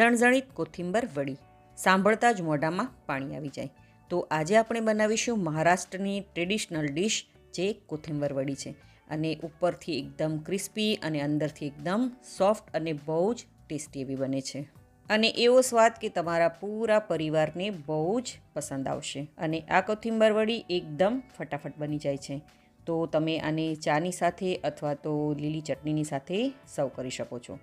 ઝણઝણીત કોથિંબર વડી. સાંભળતા જ મોઢામાં પાણી આવી જાય. તો આજે આપણે બનાવીશું મહારાષ્ટ્રની ટ્રેડિશનલ ડિશ જે કોથિંબર વડી છે. અને ઉપરથી એકદમ ક્રિસ્પી અને અંદરથી એકદમ સોફ્ટ અને બહુ જ ટેસ્ટી એવી બને છે. અને એવો સ્વાદ કે તમારા પૂરા પરિવારને બહુ જ પસંદ આવશે. અને આ કોથિંબર વડી એકદમ ફટાફટ બની જાય છે. તો તમે આને ચાની સાથે અથવા તો લીલી ચટણીની સાથે સર્વ કરી શકો છો.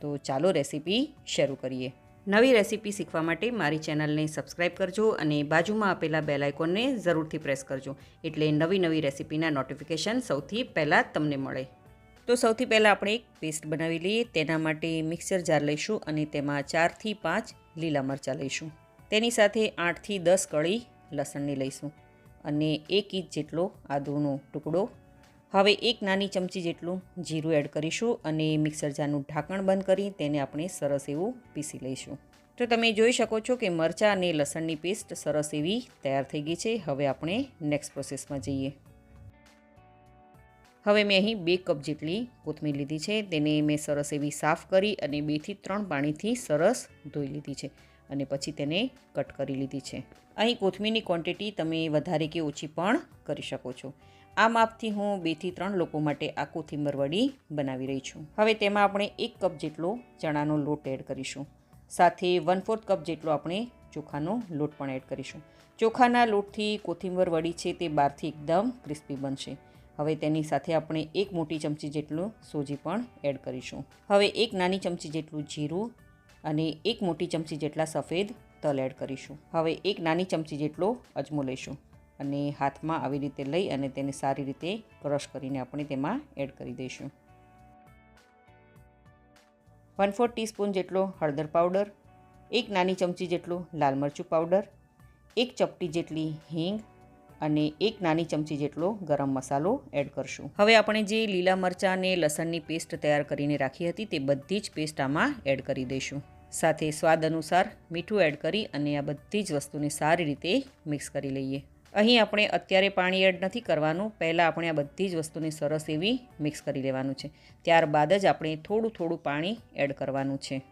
તો ચાલો રેસીપી શરૂ કરીએ. નવી રેસીપી શીખવા માટે મારી ચેનલને સબસ્ક્રાઇબ કરજો અને બાજુમાં આપેલા બેલ આઇકોનને જરૂરથી પ્રેસ કરજો. એટલે નવી નવી રેસીપીના નોટિફિકેશન સૌથી પહેલાં તમને મળે. તો સૌથી પહેલાં આપણે એક પેસ્ટ બનાવી લઈએ. તેના માટે મિક્સર જાર લઈશું અને તેમાં ચારથી પાંચ લીલા મરચાં લઈશું. તેની સાથે આઠથી દસ કળી લસણની લઈશું. અને એક ઇંચ જેટલો આદુનો ટુકડો હવે એક નાની ચમચી જેટલું જીરું એડ કરીશું અને મિક્સર જારનું ઢાંકણ બંધ કરી તેને આપણે સરસ એવું પીસી લઈશું. તો તમે જોઈ શકો છો કે મરચાં અને લસણની પેસ્ટ સરસ એવી તૈયાર થઈ ગઈ છે. હવે આપણે નેક્સ્ટ પ્રોસેસમાં જઈએ. હવે મેં અહીં બે કપ જેટલી કોથમીર લીધી છે. તેને મેં સરસ એવી સાફ કરી અને બેથી ત્રણ પાણીથી સરસ ધોઈ લીધી છે અને પછી તેને કટ કરી લીધી છે. અહીં કોથમીરની ક્વોન્ટિટી તમે વધારે કે ઓછી પણ કરી શકો છો. આ માપથી હું બેથી ત્રણ લોકો માટે આ કોથીંબર વડી બનાવી રહી છું. હવે તેમાં આપણે એક કપ જેટલો ચણાનો લોટ એડ કરીશું. સાથે વન ફોર્થ કપ જેટલો આપણે ચોખાનો લોટ પણ એડ કરીશું. ચોખાના લોટથી કોથીંબર વડી છે તે બહારથી એકદમ ક્રિસ્પી બનશે. હવે તેની સાથે આપણે એક મોટી ચમચી જેટલું સોજી પણ એડ કરીશું. હવે એક નાની ચમચી જેટલું જીરું અને એક મોટી ચમચી જેટલા સફેદ તલ એડ કરીશું. હવે એક નાની ચમચી જેટલો અજમો લઈશું. અને હાથમાં આવી રીતે લઈ અને તેને સારી રીતે ક્રશ કરીને આપણે તેમાં એડ કરી દઈશું. વન ફોર ટીસ્પૂન જેટલો હળદર પાવડર, એક નાની ચમચી જેટલું લાલ મરચું પાવડર, એક ચપટી જેટલી હિંગ અને એક નાની ચમચી જેટલો ગરમ મસાલો એડ કરશું. હવે આપણે જે લીલા મરચાં અને લસણની પેસ્ટ તૈયાર કરીને રાખી હતી તે બધી જ પેસ્ટ આમાં એડ કરી દઈશું. સાથે સ્વાદ અનુસાર મીઠું એડ કરી અને આ બધી જ વસ્તુને સારી રીતે મિક્સ કરી લઈએ. અહીં આપણે અત્યારે પાણી એડ નથી કરવાનું. પહેલાં આપણે આ બધી જ વસ્તુને સરસ એવી મિક્સ કરી લેવાનું છે. ત્યારબાદ જ આપણે થોડું થોડું પાણી એડ કરવાનું છે.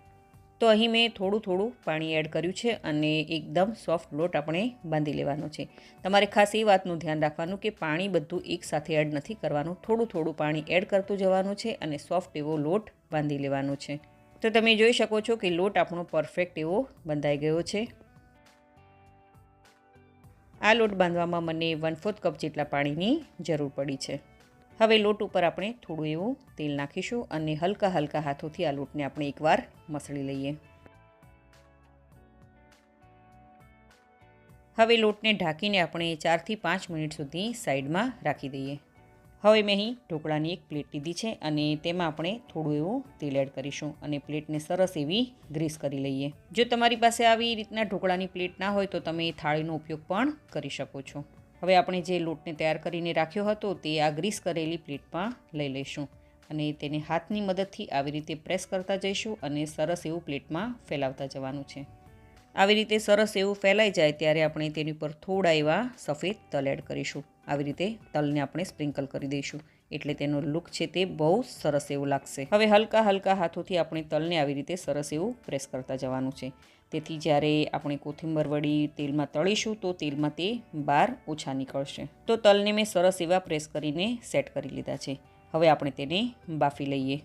તો અહીં મેં થોડું થોડું પાણી એડ કર્યું છે અને એકદમ સોફ્ટ લોટ આપણે બાંધી લેવાનો છે. તમારે ખાસ એ વાતનું ધ્યાન રાખવાનું કે પાણી બધું એકસાથે એડ નથી કરવાનું. થોડું થોડું પાણી એડ કરતું જવાનું છે અને સોફ્ટ એવો લોટ બાંધી લેવાનો છે. તો તમે જોઈ શકો છો કે લોટ આપણો પરફેક્ટ એવો બંધાઈ ગયો છે. આ લોટ બાંધવામાં મને વન ફોર્થ કપ જેટલા પાણીની જરૂર પડી છે. હવે લોટ ઉપર આપણે થોડું એવું તેલ નાખીશું અને હલકા હલકા હાથોથી આ લોટને આપણે એકવાર મસળી લઈએ. હવે લોટને ઢાંકીને આપણે ચારથી પાંચ મિનિટ સુધી સાઈડમાં રાખી દઈએ. હવે મેં અહીં ઢોકળાની એક પ્લેટ લીધી છે અને તેમાં આપણે થોડું એવું તેલ એડ કરીશું અને પ્લેટને સરસ એવી ગ્રીસ કરી લઈએ. જો તમારી પાસે આવી રીતના ઢોકળાની પ્લેટ ના હોય તો તમે થાળીનો ઉપયોગ પણ કરી શકો છો. હવે આપણે જે લોટને તૈયાર કરીને રાખ્યો હતો તે આ ગ્રીસ કરેલી પ્લેટમાં લઈ લઈશું અને તેને હાથની મદદથી આવી રીતે પ્રેસ કરતા જઈશું અને સરસ એવું પ્લેટમાં ફેલાવતા જવાનું છે. આવી રીતે સરસ એવું ફેલાઈ જાય ત્યારે આપણે તેની ઉપર થોડા એવા સફેદ તલ એડ કરીશું. આવી રીતે તલને આપણે સ્પ્રિંકલ કરી દઈશું. એટલે તેનો લુક છે તે બહુ સરસ એવું લાગશે. હવે હલકા હલકા હાથોથી આપણે તલને આવી રીતે સરસ એવું પ્રેસ કરતા જવાનું છે. તેથી જ્યારે આપણે કોથિંબર વડી તેલમાં તળીશું તો તેલમાં તે બહાર ઓછા નીકળશે. તો તલને મેં સરસ એવા પ્રેસ કરીને સેટ કરી લીધા છે. હવે આપણે તેને બાફી લઈએ.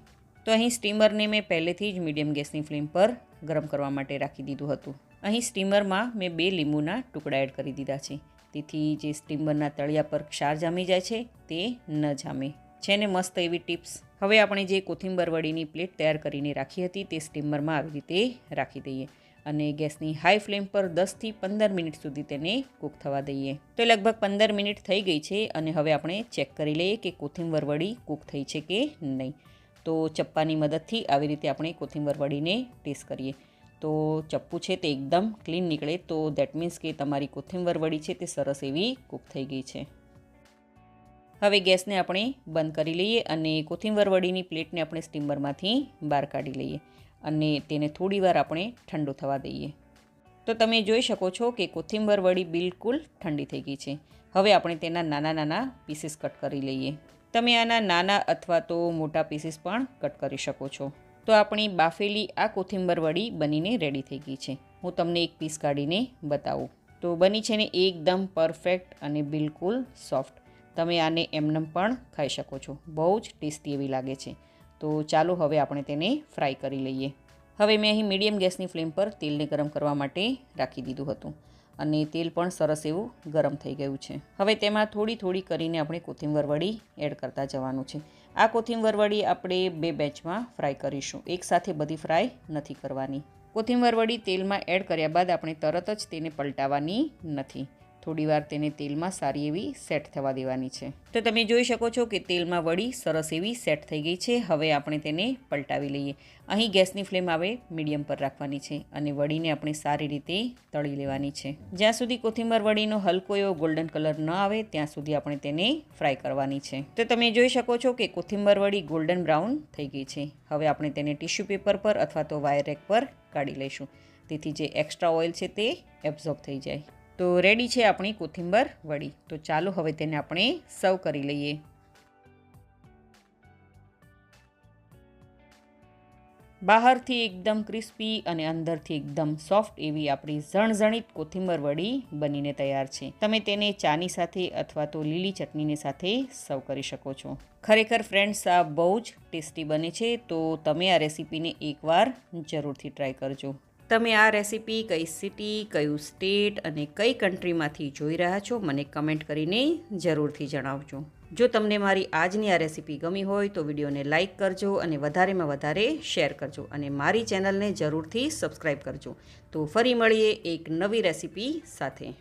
તો અહીં સ્ટીમરને મેં પહેલેથી જ મીડિયમ ગેસની ફ્લેમ પર ગરમ કરવા માટે રાખી દીધું હતું. અહીં સ્ટીમરમાં મેં બે લીંબુના ટુકડા એડ કરી દીધા છે. તેથી જે સ્ટીમરના તળિયા પર ક્ષાર જામી જાય છે, તે ન જામે. છે ને મસ્ત એવી ટિપ્સ. હવે આપણે જે કોથિંબર વડીની પ્લેટ તૈયાર કરીને રાખી હતી, તે સ્ટીમરમાં આવી રીતે રાખી દઈએ અને ગેસની હાઈ ફ્લેમ પર દસથી પંદર મિનિટ સુધી તેને કૂક થવા દઈએ. તો લગભગ પંદર મિનિટ થઈ ગઈ છે અને હવે આપણે ચેક કરી લઈએ કે કોથિંબર વડી કૂક થઈ છે કે નહીં. તો ચપ્પાની મદદથી આવી રીતે આપણે કોથિંબર વડીને ટેસ્ટ કરીએ. તો ચપ્પુ છે તે એકદમ ક્લીન નીકળે. તો દેટ મીન્સ કે તમારી કોથિંબર વડી છે તે સરસ એવી કૂક થઈ ગઈ છે. હવે ગેસને આપણે બંધ કરી લઈએ અને કોથિંબર વડીની પ્લેટને આપણે સ્ટીમરમાંથી બહાર કાઢી લઈએ અને તેને થોડીવાર આપણે ઠંડુ થવા દઈએ. તો તમે જોઈ શકો છો કે કોથિંબર વડી બિલકુલ ઠંડી થઈ ગઈ છે. હવે આપણે તેના નાના નાના પીસીસ કટ કરી લઈએ. તમે આના નાના અથવા તો મોટા પીસીસ પણ કટ કરી શકો છો. તો આપણી બાફેલી આ કોથિંબર વડી બનીને રેડી થઈ ગઈ છે. હું તમને એક પીસ કાઢીને બતાવું. તો બની છે ને એકદમ પરફેક્ટ અને બિલકુલ સોફ્ટ તમે આને એમનેમ પણ ખાઈ શકો છો. બહુ જ ટેસ્ટી એવી લાગે છે. તો ચાલો હવે આપણે તેને ફ્રાય કરી લઈએ. હવે મેં અહીં મીડિયમ ગેસની ફ્લેમ પર તેલને ગરમ કરવા માટે રાખી દીધું હતું. અને તેલ પણ સરસ એવું ગરમ થઈ ગયું છે. હવે તેમાં થોડી થોડી કરીને આપણે કોથિંબર વડી એડ કરતા જવાનું છે. આ કોથિંબર વડી આપણે બે બેચમાં ફ્રાય કરીશું. એકસાથે બધી ફ્રાય નથી કરવાની. કોથિંબર વડી તેલમાં એડ કર્યા બાદ આપણે તરત જ તેને પલટાવવાની નથી. થોડીવાર તેને તેલમાં સારી એવી સેટ થવા દેવાની છે. તો તમે જોઈ શકો છો કે તેલમાં વડી સરસ એવી સેટ થઈ ગઈ છે. હવે આપણે તેને પલટાવી લઈએ. અહીં ગેસની ફ્લેમ આવે મીડિયમ પર રાખવાની છે અને વડીને આપણે સારી રીતે તળી લેવાની છે. જ્યાં સુધી કોથિંબર વડીનો હલકો એવો ગોલ્ડન કલર ન આવે, ત્યાં સુધી આપણે તેને ફ્રાય કરવાની છે. તો તમે જોઈ શકો છો કે કોથિંબર વડી ગોલ્ડન બ્રાઉન થઈ ગઈ છે. હવે આપણે તેને ટિશ્યુ પેપર પર અથવા તો વાયર રેક પર કાઢી લઈશું. તેથી જે એક્સ્ટ્રા ઓઇલ છે તે એબ્ઝોર્બ થઈ જાય. તો રેડી છે આપણી કોથિંબર વડી. તો ચાલો હવે તેને આપણે સર્વ કરી લઈએ. બહારથી એકદમ ક્રિસ્પી અને અંદરથી એકદમ સોફ્ટ એવી આપણી ઝણઝણીત કોથિંબર વડી બનીને તૈયાર છે. તમે તેને ચાની સાથે અથવા તો લીલી ચટણીની સાથે સર્વ કરી શકો છો. ખરેખર ફ્રેન્ડ્સ આ બહુ જ ટેસ્ટી બને છે, તો તમે આ રેસીપીને એકવાર જરૂરથી ટ્રાય કરજો. તમે આ રેસીપી કઈ સિટી, કયું સ્ટેટ અને કઈ કન્ટ્રીમાંથી જોઈ રહ્યા છો, મને કમેન્ટ કરીને જરૂરથી જણાવજો. જો તમને મારી આજની આ રેસીપી ગમી હોય તો વિડીયોને લાઇક કરજો અને વધારેમાં વધારે શેર કરજો અને મારી ચેનલને જરૂરથી સબસ્ક્રાઈબ કરજો. તો ફરી મળીએ એક નવી રેસીપી સાથે.